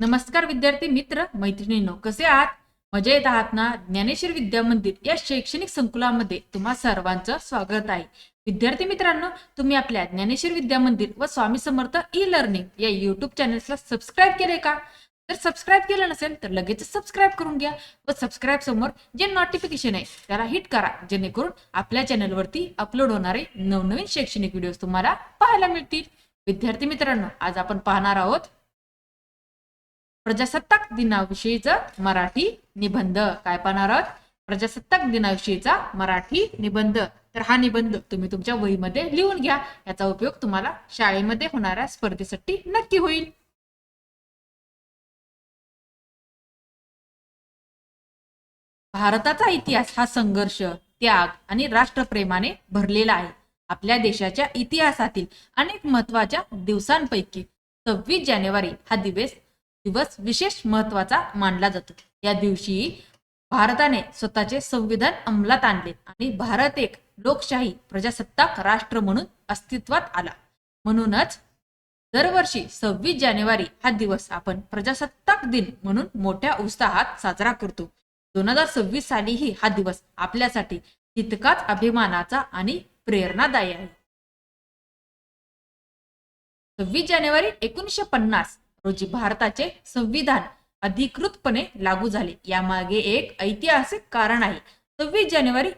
नमस्कार विद्यार्थी मित्र मैत्रिणींनो कसे आहात? मजा येत आहात ना? ज्ञानेश्वर विद्या मंदिर या शैक्षणिक संकुलामध्ये तुम्हा सर्वांचं स्वागत आहे. विद्यार्थी मित्रांनो तुम्ही आपल्या ज्ञानेश्वर विद्या मंदिर व स्वामी समर्थ ई लर्निंग या युट्यूब चॅनल्सला सबस्क्राईब केले का? जर सबस्क्राईब केलं नसेल तर लगेच सबस्क्राईब करून घ्या व सबस्क्राईब समोर जे नोटिफिकेशन आहे त्याला हिट करा जेणेकरून आपल्या चॅनलवरती अपलोड होणारे नवनवीन शैक्षणिक व्हिडिओ तुम्हाला पाहायला मिळतील. विद्यार्थी मित्रांनो आज आपण पाहणार आहोत प्रजासत्ताक दिनाविषयीचा मराठी निबंध. काय पाहणार आहोत? प्रजासत्ताक दिनाविषयीचा मराठी निबंध. तर हा निबंध तुम्ही तुमच्या वहीमध्ये लिहून घ्या. याचा उपयोग तुम्हाला शाळेमध्ये होणाऱ्या स्पर्धेसाठी नक्की होईल. भारताचा इतिहास हा संघर्ष त्याग आणि राष्ट्रप्रेमाने भरलेला आहे. आपल्या देशाच्या इतिहासातील अनेक महत्त्वाच्या दिवसांपैकी सव्वीस जानेवारी हा दिवस दिवस विशेष महत्त्वाचा मानला जातो. या दिवशी भारताने स्वतःचे संविधान अंमलात आणले आणि भारत एक लोकशाही प्रजासत्ताक राष्ट्र म्हणून अस्तित्वात आला. म्हणूनच दरवर्षी सव्वीस जानेवारी हा दिवस आपण प्रजासत्ताक दिन म्हणून मोठ्या उत्साहात साजरा करतो. दोन हजार सव्वीस सालीही हा दिवस आपल्यासाठी तितकाच अभिमानाचा आणि प्रेरणादायी आहे. सव्वीस जानेवारी एकोणीसशे पन्नास रोजी भारताचे संविधान अधिकृतपणे लागू झाले. यामागे एक ऐतिहासिक कारण आहे. सव्वीस जानेवारी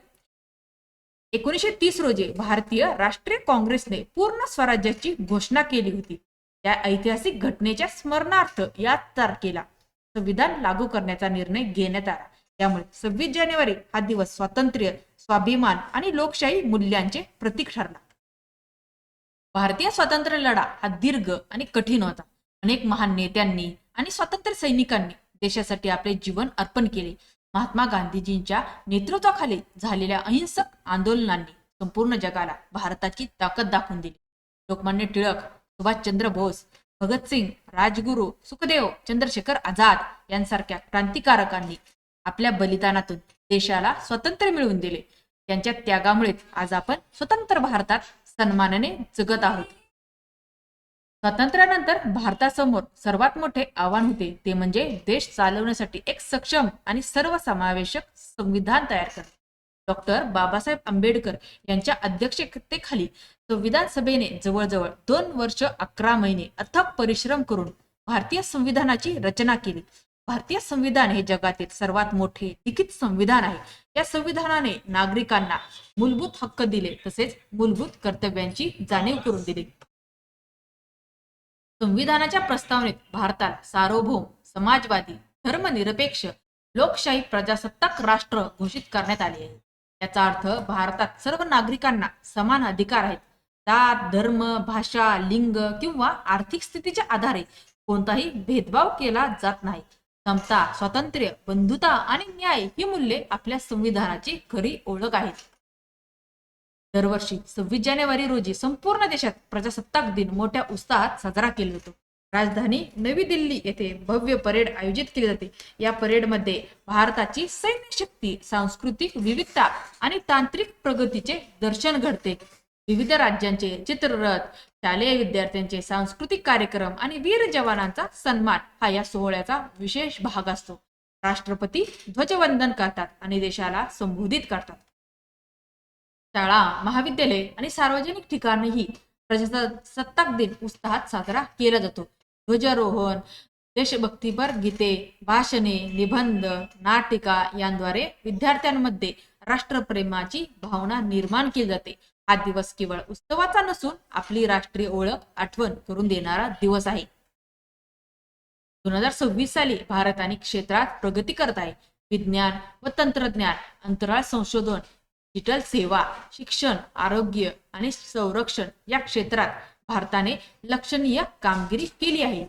एकोणीसशे तीस रोजी भारतीय राष्ट्रीय काँग्रेसने पूर्ण स्वराज्याची घोषणा केली होती. या ऐतिहासिक घटनेच्या स्मरणार्थ या तारखेला संविधान लागू करण्याचा निर्णय घेण्यात आला. त्यामुळे सव्वीस जानेवारी हा दिवस स्वातंत्र्य स्वाभिमान आणि लोकशाही मूल्यांचे प्रतीक ठरला. भारतीय स्वातंत्र्य लढा हा दीर्घ आणि कठीण होता. अनेक महान नेत्यांनी आणि स्वातंत्र्य सैनिकांनी देशासाठी आपले जीवन अर्पण केले. महात्मा गांधीजींच्या नेतृत्वाखाली झालेल्या अहिंसक आंदोलनांनी संपूर्ण जगाला भारताची ताकद दाखवून दिली. लोकमान्य टिळक सुभाषचंद्र बोस भगतसिंग राजगुरू सुखदेव चंद्रशेखर आझाद यांसारख्या क्रांतिकारकांनी आपल्या बलिदानातून देशाला स्वातंत्र्य मिळवून दिले. त्यांच्या त्यागामुळेच आज आपण स्वतंत्र भारतात सन्मानाने जगत आहोत. स्वातंत्र्यानंतर भारतासमोर सर्वात मोठे आव्हान होते. ते म्हणजे देश चालवण्यासाठी एक सक्षम आणि सर्वसमावेशक संविधान तयार करणे. डॉक्टर बाबासाहेब आंबेडकर यांच्या अध्यक्षतेखाली संविधान सभेने जवळजवळ दोन वर्ष अकरा महिने अथक परिश्रम करून भारतीय संविधानाची रचना केली. भारतीय संविधान हे जगातील सर्वात मोठे लिखित संविधान आहे. या संविधानाने नागरिकांना मूलभूत हक्क दिले तसेच मूलभूत कर्तव्यांची जाणीव करून दिली. संविधानाच्या प्रस्तावनेत भारताला सार्वभौम समाजवादी धर्मनिरपेक्ष लोकशाही प्रजासत्ताक राष्ट्र घोषित करण्यात आले आहे. याचा अर्थ भारतात सर्व नागरिकांना समान अधिकार आहेत. जात धर्म भाषा लिंग किंवा आर्थिक स्थितीच्या आधारे कोणताही भेदभाव केला जात नाही. समता स्वातंत्र्य बंधुता आणि न्याय ही मूल्ये आपल्या संविधानाची खरी ओळख आहेत. दरवर्षी सव्वीस जानेवारी रोजी संपूर्ण देशात प्रजासत्ताक दिन मोठ्या उत्साहात साजरा केला जातो. राजधानी नवी दिल्ली येथे भव्य परेड आयोजित केली जाते. या परेडमध्ये भारताची सैन्य शक्ती सांस्कृतिक विविधता आणि तांत्रिक प्रगतीचे दर्शन घडते. विविध राज्यांचे चित्ररथ शालेय विद्यार्थ्यांचे सांस्कृतिक कार्यक्रम आणि वीर जवानांचा सन्मान हा या सोहळ्याचा विशेष भाग असतो. राष्ट्रपती ध्वजवंदन करतात आणि देशाला संबोधित करतात. शाळा महाविद्यालय आणि सार्वजनिक ठिकाणीही प्रजासत्ताक दिन उत्साहात साजरा केला जातो. ध्वजारोहण देशभक्तीपर गीते भाषणे निबंध नाटिका यांद्वारे विद्यार्थ्यांमध्ये राष्ट्रप्रेमाची भावना निर्माण केली जाते. हा दिवस केवळ उत्सवाचा नसून आपली राष्ट्रीय ओळख आठवण करून देणारा दिवस आहे. दोन हजार सव्वीस साली भारत आणि क्षेत्रात प्रगती करत आहे. विज्ञान व तंत्रज्ञान अंतराळ संशोधन डिजिटल सेवा शिक्षण आरोग्य आणि संरक्षण या क्षेत्रात भारताने लक्षणीय कामगिरी केली आहे.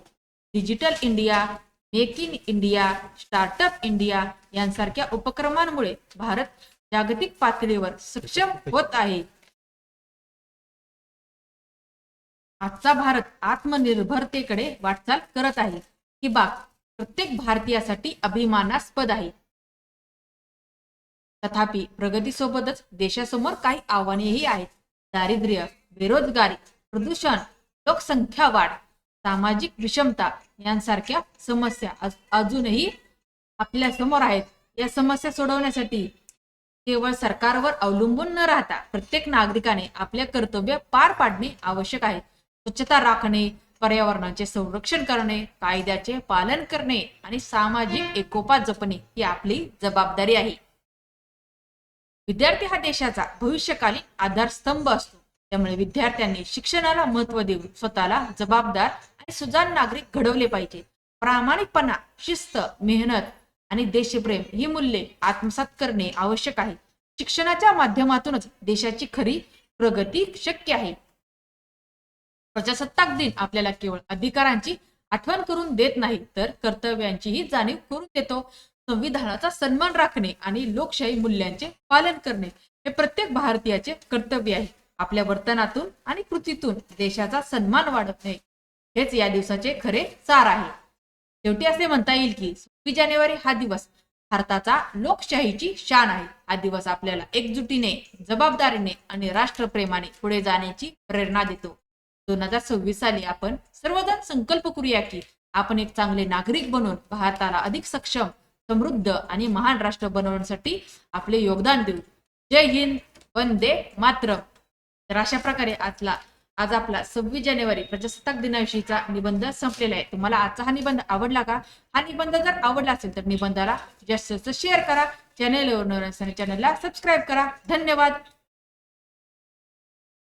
Digital India make in India startup India यांसारख्या उपक्रमांमुळे भारत जागतिक पातळीवर सक्षम होत आहे. आजचा भारत आत्मनिर्भरतेकडे वाटचाल करत आहे. ही बाब प्रत्येक भारतीयासाठी अभिमानास्पद आहे. तथापि प्रगतीसोबतच देशासमोर काही आव्हानेही आहेत. दारिद्र्य बेरोजगारी प्रदूषण लोकसंख्या वाढ सामाजिक विषमता यांसारख्या समस्या अजूनही आपल्यासमोर आहेत. या समस्या सोडवण्यासाठी केवळ सरकारवर अवलंबून न राहता प्रत्येक नागरिकाने आपले कर्तव्य पार पाडणे आवश्यक आहे. स्वच्छता राखणे पर्यावरणाचे संरक्षण करणे कायद्याचे पालन करणे आणि सामाजिक एकोपा जपणे ही आपली जबाबदारी आहे. विद्यार्थी हा देशाचा भविष्यकालीन आधारस्तंभ असतो. त्यामुळे विद्यार्थ्यांनी शिक्षणाला महत्त्व देऊन स्वतःला जबाबदार आणि सुजाण नागरिक घडवले पाहिजे. प्रामाणिकपणा शिस्त मेहनत आणि देशप्रेम ही मूल्ये आत्मसात करणे आवश्यक आहे. शिक्षणाच्या माध्यमातूनच देशाची खरी प्रगती शक्य आहे. प्रजासत्ताक दिन आपल्याला केवळ अधिकारांची आठवण करून देत नाही तर कर्तव्यांचीही जाणीव करून देतो. संविधानाचा सन्मान राखणे आणि लोकशाही मूल्यांचे पालन करणे हे प्रत्येक भारतीयाचे कर्तव्य आहे. आपल्या वर्तनातून आणि कृतीतून देशाचा सन्मान वाढवणे हेच या दिवसाचे खरे सार आहे. शेवटी असे म्हणता येईल की सव्वीस जानेवारी हा दिवस भारताचा लोकशाहीची शान आहे. हा दिवस आपल्याला एकजुटीने जबाबदारीने आणि राष्ट्रप्रेमाने पुढे जाण्याची प्रेरणा देतो. दोन हजार सव्वीस साली आपण सर्वजण संकल्प करूया की आपण एक चांगले नागरिक बनून भारताला अधिक सक्षम समृद्ध आणि महान राष्ट्र बनवण्यासाठी आपले योगदान देऊ. जय हिंद वंदे मात्र तर अशा प्रकारे आजला आज आपला सव्वीस जानेवारी प्रजासत्ताक दिनाविषयीचा निबंध संपलेला आहे. तुम्हाला आजचा हा निबंध आवडला का? हा निबंध जर आवडला असेल तर निबंधाला जास्तीत जास्त शेअर करा. चॅनल चॅनलला सबस्क्राईब करा. धन्यवाद.